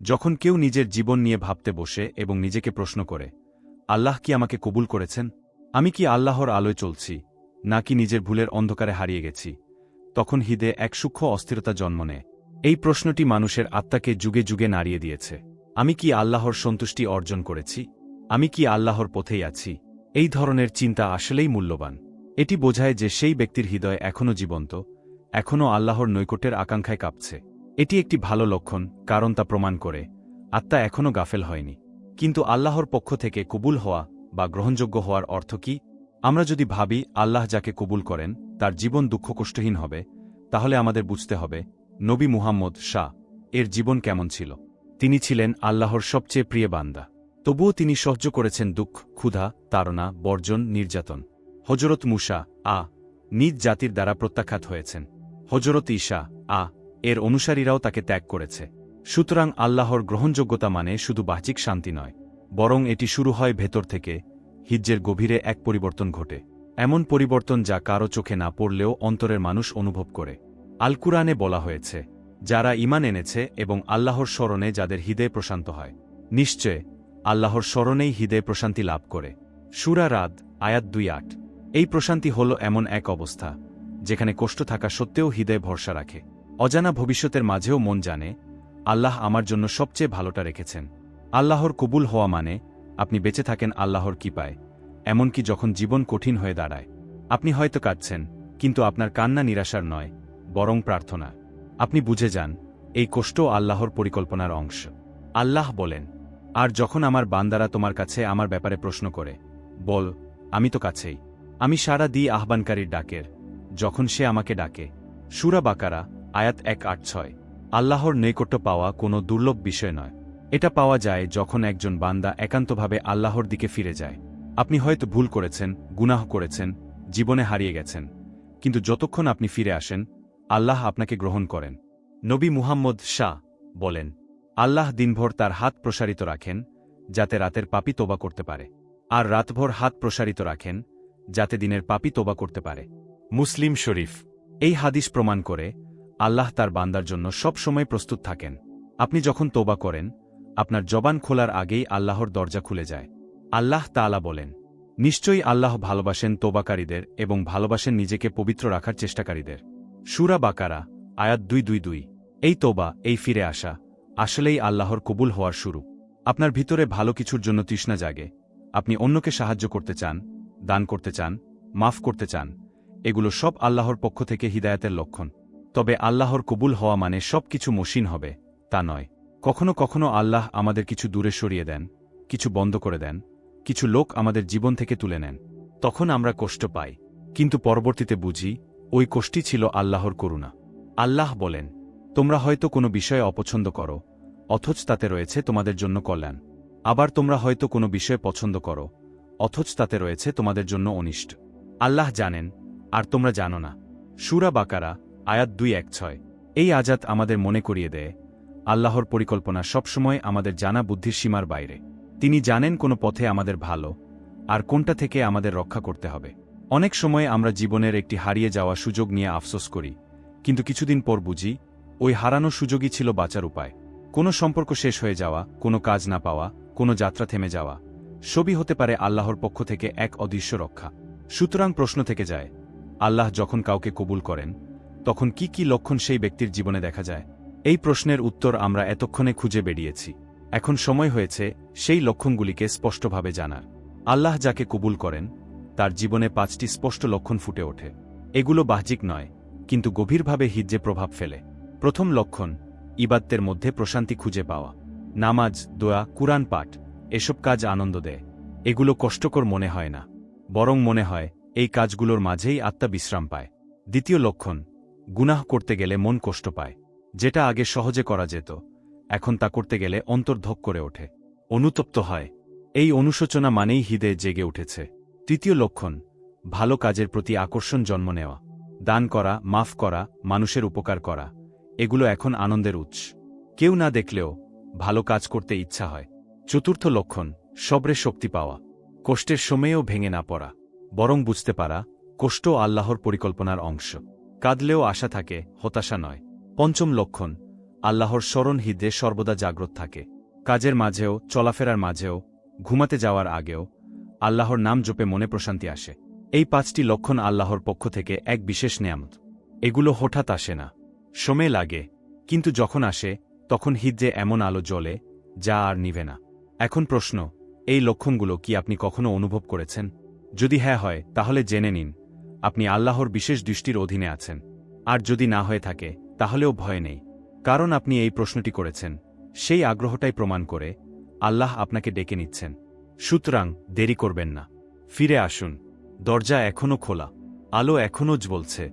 যখন কেউ নিজের জীবন নিয়ে ভাবতে বসে এবং নিজেকে প্রশ্ন করে, আল্লাহ কি আমাকে কবুল করেছেন? আমি কি আল্লাহর আলোয় চলছি, নাকি নিজের ভুলের অন্ধকারে হারিয়ে গেছি? তখন হৃদে এক সূক্ষ্ম অস্থিরতা জন্ম নেয়। এই প্রশ্নটি মানুষের আত্মাকে যুগে যুগে নাড়িয়ে দিয়েছে। আমি কি আল্লাহর সন্তুষ্টি অর্জন করেছি? আমি কি আল্লাহর পথেই আছি? এই ধরনের চিন্তা আসলেই মূল্যবান। এটি বোঝায় যে সেই ব্যক্তির হৃদয় এখনও জীবন্ত, এখনও আল্লাহর নৈকট্যের আকাঙ্ক্ষায় কাঁপছে। এটি একটি ভালো লক্ষণ, কারণ তা প্রমাণ করে, আত্মা এখনও গাফেল হয়নি। কিন্তু আল্লাহর পক্ষ থেকে কবুল হওয়া বা গ্রহণযোগ্য হওয়ার অর্থ কি? আমরা যদি ভাবি, আল্লাহ যাকে কবুল করেন, তার জীবন দুঃখকষ্টহীন হবে, তাহলে আমাদের বুঝতে হবে, নবী মুহাম্মদ শাহ, এর জীবন কেমন ছিল? তিনি ছিলেন আল্লাহর সবচেয়ে প্রিয় বান্দা। তবুও তিনি সহ্য করেছেন দুঃখ, ক্ষুধা, তাড়না, বর্জন, নির্যাতন। হজরত মুসা, আ, নিজ জাতির দ্বারা প্রত্যাখ্যাত হয়েছেন। হজরত ঈশা, আ এর অনুসারীরাও তাকে ত্যাগ করেছে। সুতরাং আল্লাহর গ্রহণযোগ্যতা মানে শুধু বাহ্যিক শান্তি নয়, বরং এটি শুরু হয় ভেতর থেকে, হিজ্জের গভীরে এক পরিবর্তন ঘটে। এমন পরিবর্তন যা কারও চোখে না পড়লেও অন্তরের মানুষ অনুভব করে। আল কুরআনে বলা হয়েছে, যারা ইমান এনেছে এবং আল্লাহর স্মরণে যাদের হৃদয় প্রশান্ত হয়, নিশ্চয় আল্লাহর স্মরণেই হৃদয় প্রশান্তি লাভ করে। সুরা রাদ, আয়াত দুই আট। এই প্রশান্তি হল এমন এক অবস্থা, যেখানে কষ্ট থাকা সত্ত্বেও হৃদয় ভরসা রাখে। অজানা ভবিষ্যতের মাঝেও মন জানে, আল্লাহ আমার জন্য সবচেয়ে ভালোটা রেখেছেন। আল্লাহর কবুল হওয়া মানে আপনি বেঁচে থাকেন আল্লাহর কৃপায়, এমনকি যখন জীবন কঠিন হয়ে দাঁড়ায়। আপনি হয়তো কাঁদছেন, কিন্তু আপনার কান্না নিরাশার নয়, বরং প্রার্থনা। আপনি বুঝে যান, এই কষ্টও আল্লাহর পরিকল্পনার অংশ। আল্লাহ বলেন, আর যখন আমার বান্দারা তোমার কাছে আমার ব্যাপারে প্রশ্ন করে, বল, আমি তো কাছেই। আমি সারা দিই আহ্বানকারীর ডাকের, যখন সে আমাকে ডাকে। সুরা বাকারা আয়াত এক আট ছয়। আল্লাহর নৈকট্য পাওয়া কোনো দুর্লভ বিষয় নয়। এটা পাওয়া যায় যখন একজন বান্দা একান্তভাবে আল্লাহর দিকে ফিরে যায়। আপনি হয়তো ভুল করেছেন, গুনাহ করেছেন, জীবনে হারিয়ে গেছেন। কিন্তু যতক্ষণ আপনি ফিরে আসেন, আল্লাহ আপনাকে গ্রহণ করেন। নবী মুহাম্মদ শাহ বলেন, আল্লাহ দিনভর তার হাত প্রসারিত রাখেন, যাতে রাতের পাপি তোবা করতে পারে। আর রাতভর হাত প্রসারিত রাখেন, যাতে দিনের পাপি তোবা করতে পারে। মুসলিম শরীফ, এই হাদিস প্রমাণ করে আল্লাহ তার বান্দার জন্য সব সময় প্রস্তুত থাকেন। আপনি যখন তোবা করেন, আপনার জবান খোলার আগেই আল্লাহর দরজা খুলে যায়। আল্লাহ তালা বলেন, নিশ্চয়ই আল্লাহ ভালোবাসেন তোবাকারীদের এবং ভালোবাসেন নিজেকে পবিত্র রাখার চেষ্টাকারীদের। সুরা বাকারা, আয়াত দুই দুই দুই। এই তোবা এই ফিরে আসা, আসলেই আল্লাহর কবুল হওয়ার শুরু। আপনার ভিতরে ভালো কিছুর জন্য তৃষ্ণা জাগে। আপনি অন্যকে সাহায্য করতে চান, দান করতে চান, মাফ করতে চান। এগুলো সব আল্লাহর পক্ষ থেকে হিদায়তের লক্ষণ। তবে আল্লাহর কবুল হওয়া মানে সব কিছু মসিন হবে, তা নয়। কখনো কখনো আল্লাহ আমাদের কিছু দূরে সরিয়ে দেন, কিছু বন্ধ করে দেন, কিছু লোক আমাদের জীবন থেকে তুলে নেন। তখন আমরা কষ্ট পাই, কিন্তু পরবর্তীতে বুঝি, ওই কষ্টি ছিল আল্লাহর করুণা। আল্লাহ বলেন, তোমরা হয়তো কোনো বিষয়ে অপছন্দ করো, অথচ তাতে রয়েছে তোমাদের জন্য কল্যাণ। আবার তোমরা হয়তো কোনো বিষয়ে পছন্দ করো, অথচ তাতে রয়েছে তোমাদের জন্য অনিষ্ট। আল্লাহ জানেন, আর তোমরা জানো না। সুরা বাকারা আয়াত দুই এক ছয়। এই আজাত আমাদের মনে করিয়ে দেয়, আল্লাহর পরিকল্পনা সবসময় আমাদের জানা বুদ্ধির সীমার বাইরে। তিনি জানেন কোনো পথে আমাদের ভালো, আর কোনটা থেকে আমাদের রক্ষা করতে হবে। অনেক সময় আমরা জীবনের একটি হারিয়ে যাওয়া সুযোগ নিয়ে আফসোস করি, কিন্তু কিছুদিন পর বুঝি, ওই হারানো সুযোগই ছিল বাঁচার উপায়। কোনো সম্পর্ক শেষ হয়ে যাওয়া, কোনো কাজ না পাওয়া, কোনো যাত্রা থেমে যাওয়া, সবই হতে পারে আল্লাহর পক্ষ থেকে এক অদৃশ্য রক্ষা। সুতরাং প্রশ্ন থেকে যায়, আল্লাহ যখন কাউকে কবুল করেন তখন কি কি লক্ষণ সেই ব্যক্তির জীবনে দেখা যায়? এই প্রশ্নের উত্তর আমরা এতক্ষণে খুঁজে বেরিয়েছি। এখন সময় হয়েছে সেই লক্ষণগুলিকে স্পষ্টভাবে জানার। আল্লাহ যাকে কবুল করেন, তার জীবনে পাঁচটি স্পষ্ট লক্ষণ ফুটে ওঠে। এগুলো বাহ্যিক নয়, কিন্তু গভীরভাবে হিজ্জে প্রভাব ফেলে। প্রথম লক্ষণ ইবাদ্যের মধ্যে প্রশান্তি খুঁজে পাওয়া। নামাজ, দোয়া, কুরআন পাঠ, এসব কাজ আনন্দ দেয়। এগুলো কষ্টকর মনে হয় না, বরং মনে হয়, এই কাজগুলোর মাঝেই আত্মা বিশ্রাম পায়। দ্বিতীয় লক্ষণ গুনাহ করতে গেলে মন কষ্ট পায়, যেটা আগে সহজে করা যেত, এখন তা করতে গেলে অন্তর্ধক করে ওঠে। অনুতপ্ত হয়, এই অনুশোচনা মানেই হৃদয়ে জেগে উঠেছে। তৃতীয় লক্ষণ, ভালো কাজের প্রতি আকর্ষণ জন্ম নেওয়া, দান করা, মাফ করা, মানুষের উপকার করা, এগুলো এখন আনন্দের উৎস। কেউ না দেখলেও ভালো কাজ করতে ইচ্ছা হয়। চতুর্থ লক্ষণ, সবরে শক্তি পাওয়া, কষ্টের সময়েও ভেঙে না পড়া, বরং বুঝতে পারা, কষ্ট আল্লাহর পরিকল্পনার অংশ। কাঁদলেও আশা থাকে, হতাশা নয়। পঞ্চম লক্ষণ, আল্লাহর স্মরণ হৃদয়ে সর্বদা জাগ্রত থাকে। কাজের মাঝেও, চলাফেরার মাঝেও, ঘুমাতে যাওয়ার আগেও, আল্লাহর নাম জপে মনে প্রশান্তি আসে। এই পাঁচটি লক্ষণ আল্লাহর পক্ষ থেকে এক বিশেষ নিয়ামত। এগুলো হঠাৎ আসে না। সময় লাগে, কিন্তু যখন আসে, তখন হিজ্জে এমন আলো জ্বলে, যা আর নিভে না। এখন প্রশ্ন, এই লক্ষণগুলো কি আপনি কখনো অনুভব করেছেন? যদি হ্যাঁ হয়, তাহলে জেনে নিন। আপনি আল্লাহর বিশেষ দৃষ্টির অধীনে আছেন। আর যদি না হয়ে থাকে, তাহলেও ভয় নেই। কারণ আপনি এই প্রশ্নটি করেছেন। সেই আগ্রহটাই প্রমাণ করে আল্লাহ আপনাকে ডেকে নিচ্ছেন। সুতরাং দেরি করবেন না। ফিরে আসুন। দরজা এখনও খোলা। আলো এখনও জ্বলছে।